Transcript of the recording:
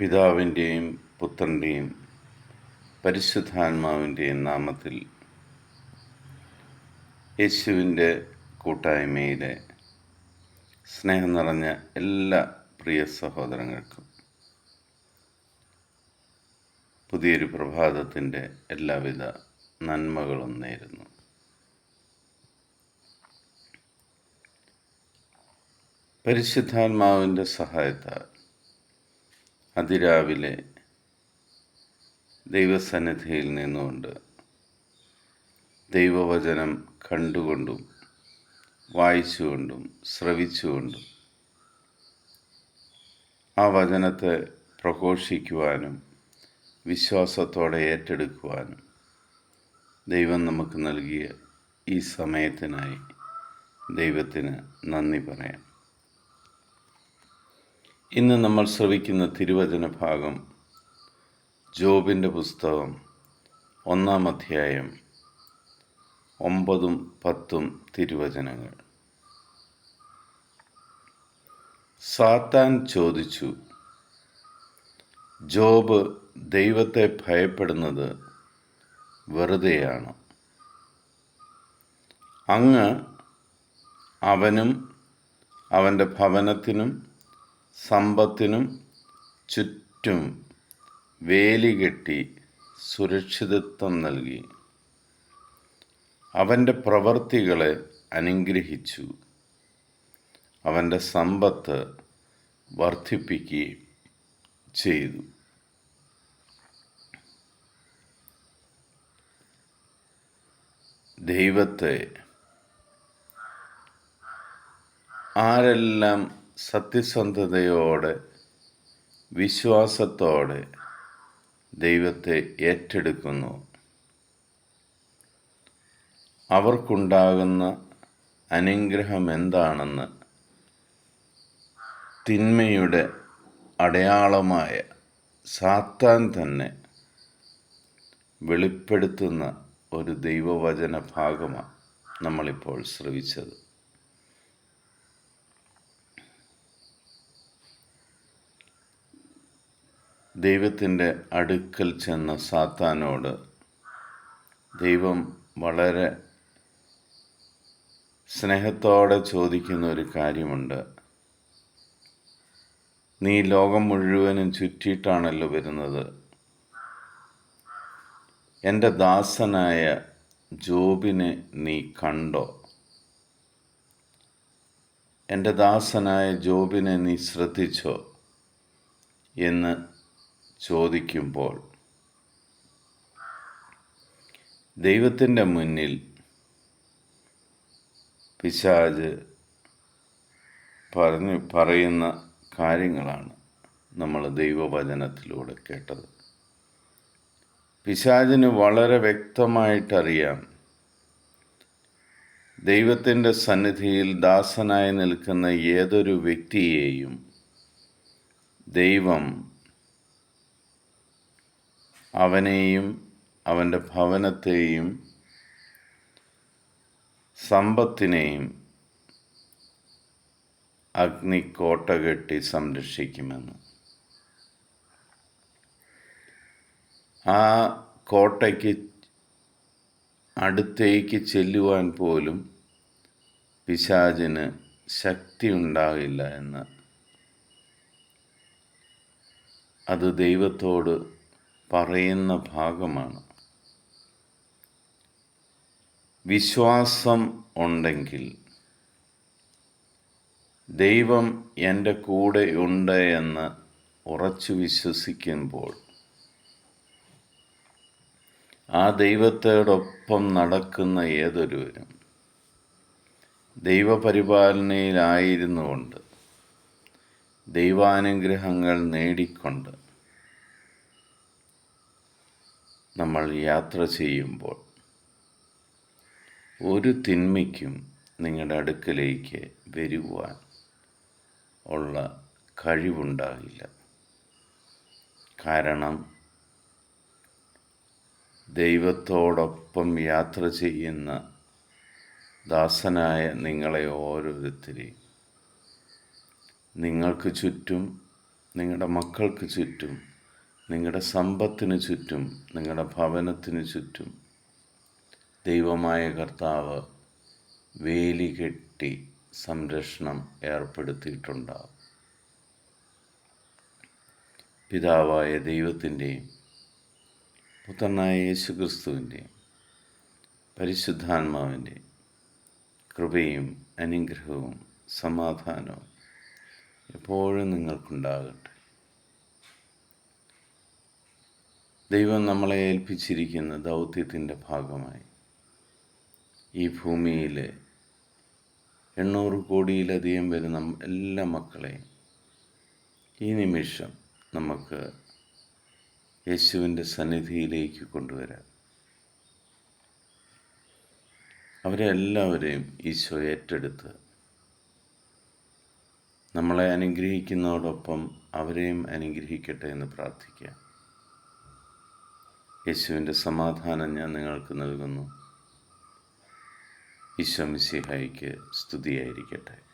പിതാവിന്റെയും പുത്രന്റെയും പരിശുദ്ധാത്മാവിന്റെയും നാമത്തിൽ യേശുവിന്റെ കൂട്ടായ്മയിലെ സ്നേഹം നിറഞ്ഞ എല്ലാ പ്രിയ സഹോദരങ്ങൾക്കും പുതിയൊരു പ്രഭാതത്തിന്റെ എല്ലാവിധ നന്മകളും നേരുന്നു. പരിശുദ്ധാത്മാവിന്റെ സഹായത്താൽ അതിരാവിലെ ദൈവസന്നിധിയിൽ നിന്നുകൊണ്ട് ദൈവവചനം കണ്ടുകൊണ്ടും വായിച്ചുകൊണ്ടും ശ്രവിച്ചുകൊണ്ടും ആ വചനത്തെ പ്രഘോഷിക്കുവാനും വിശ്വാസത്തോടെ ഏറ്റെടുക്കുവാനും ദൈവം നമുക്ക് നൽകിയ ഈ സമയത്തിനായി ദൈവത്തിന് നന്ദി പറയാം. ഇന്ന് നമ്മൾ ശ്രവിക്കുന്ന തിരുവചന ഭാഗം ജോബിന്റെ പുസ്തകം ഒന്നാം അധ്യായം ഒമ്പതും പത്തും തിരുവചനങ്ങൾ. സാത്താൻ ചോദിച്ചു ജോബ് ദൈവത്തെ ഭയപ്പെടുന്നത് വെറുതെയാണ്? അങ്ങ് അവനും അവന്റെ ഭവനത്തിനും സമ്പത്തിനും ചുറ്റും വേലി കെട്ടി സുരക്ഷിതത്വം നൽകി. അവന്റെ പ്രവൃത്തികളെ അനുഗ്രഹിച്ചു. അവന്റെ സമ്പത്ത് വർദ്ധിപ്പിക്കുകയും ചെയ്തു. ദൈവത്തെ ആരെല്ലാം സത്യസന്ധതയോടെ വിശ്വാസത്തോടെ ദൈവത്തെ ഏറ്റെടുക്കുന്നു. അവർക്കുണ്ടാകുന്ന അനുഗ്രഹം എന്താണെന്ന് തിന്മയുടെ അടയാളമായ സാത്താൻ തന്നെ വെളിപ്പെടുത്തുന്ന ഒരു ദൈവവചന ഭാഗമാണ് നമ്മളിപ്പോൾ ശ്രവിച്ചത്. ദൈവത്തിന്റെ അടുക്കൽ ചെന്ന സാത്താനോട് ദൈവം വളരെ സ്നേഹത്തോടെ ചോദിക്കുന്ന ഒരു കാര്യമുണ്ട്. നീ ലോകം മുഴുവനും ചുറ്റിയിട്ടാണല്ലോ വരുന്നത്. എന്റെ ദാസനായ ജോബിനെ നീ കണ്ടോ? എന്റെ ദാസനായ ജോബിനെ നീ ശ്രദ്ധിച്ചോ? എന്ന് ചോദിക്കുമ്പോൾ ദൈവത്തിന്റെ മുന്നിൽ പിശാജ് പറഞ്ഞു പറയുന്ന കാര്യങ്ങളാണ് നമ്മൾ ദൈവവചനത്തിലൂടെ കേട്ടത്. പിശാജിന് വളരെ വ്യക്തമായിട്ടറിയാം ദൈവത്തിന്റെ സന്നിധിയിൽ ദാസനായി നിൽക്കുന്ന ഏതൊരു വ്യക്തിയെയും ദൈവം അവനെയും അവന്റെ ഭവനത്തെയും സമ്പത്തിനെയും അഗ്നി കോട്ട കെട്ടി സംരക്ഷിക്കുമെന്ന്. ആ കോട്ടയ്ക്ക് അടുത്തേക്ക് ചെല്ലുവാൻ പോലും പിശാചിന് ശക്തി ഉണ്ടാകില്ല എന്ന്. അത് ദൈവത്തോട് പറയുന്ന ഭാഗമാണ്. വിശ്വാസം ഉണ്ടെങ്കിൽ ദൈവം എന്റെ കൂടെ ഉണ്ട് എന്ന് ഉറച്ചു വിശ്വസിക്കുമ്പോൾ ആ ദൈവത്തോടൊപ്പം നടക്കുന്ന ഏതൊരുവരും ദൈവപരിപാലനയിലായിരുന്നു കൊണ്ട് ദൈവാനുഗ്രഹങ്ങൾ നേടിക്കൊണ്ട് നമ്മൾ യാത്ര ചെയ്യുമ്പോൾ ഒരു തിന്മയ്ക്കും നിങ്ങളുടെ അടുക്കലേക്ക് വരുവാൻ ഉള്ള കഴിവുണ്ടാകില്ല. കാരണം ദൈവത്തോടൊപ്പം യാത്ര ചെയ്യുന്ന ദാസനായ നിങ്ങളെ ഓരോരുത്തരെയും നിങ്ങൾക്ക് ചുറ്റും നിങ്ങളുടെ മക്കൾക്ക് ചുറ്റും നിങ്ങളുടെ സമ്പത്തിന് ചുറ്റും നിങ്ങളുടെ ഭവനത്തിന് ചുറ്റും ദൈവമായ കർത്താവ് വേലി കെട്ടി സംരക്ഷണം ഏർപ്പെടുത്തിയിട്ടുണ്ടാവും. പിതാവായ ദൈവത്തിന്റെയും പുത്രനായ യേശുക്രിസ്തുവിന്റെയും പരിശുദ്ധാത്മാവിന്റെ കൃപയും അനുഗ്രഹവും സമാധാനവും എപ്പോഴും നിങ്ങൾക്കുണ്ടാകട്ടെ. ദൈവം നമ്മളെ ഏൽപ്പിച്ചിരിക്കുന്ന ദൗത്യത്തിന്റെ ഭാഗമായി. ഈ ഭൂമിയിൽ എണ്ണൂറ് കോടിയിലധികം വരുന്ന എല്ലാ മക്കളെയും ഈ നിമിഷം നമുക്ക് യേശുവിന്റെ സന്നിധിയിലേക്ക് കൊണ്ടുവരാം. അവരെ എല്ലാവരെയും ഈശോ ഏറ്റെടുത്ത് നമ്മളെ അനുഗ്രഹിക്കുന്നതോടൊപ്പം അവരെയും അനുഗ്രഹിക്കട്ടെ എന്ന് പ്രാർത്ഥിക്കാം. യേശുവിന്റെ സമാധാനം ഞാൻ നിങ്ങൾക്ക് നൽകുന്നു. ഈശോ മിശിഹായിക്ക് സ്തുതിയായിരിക്കട്ടെ.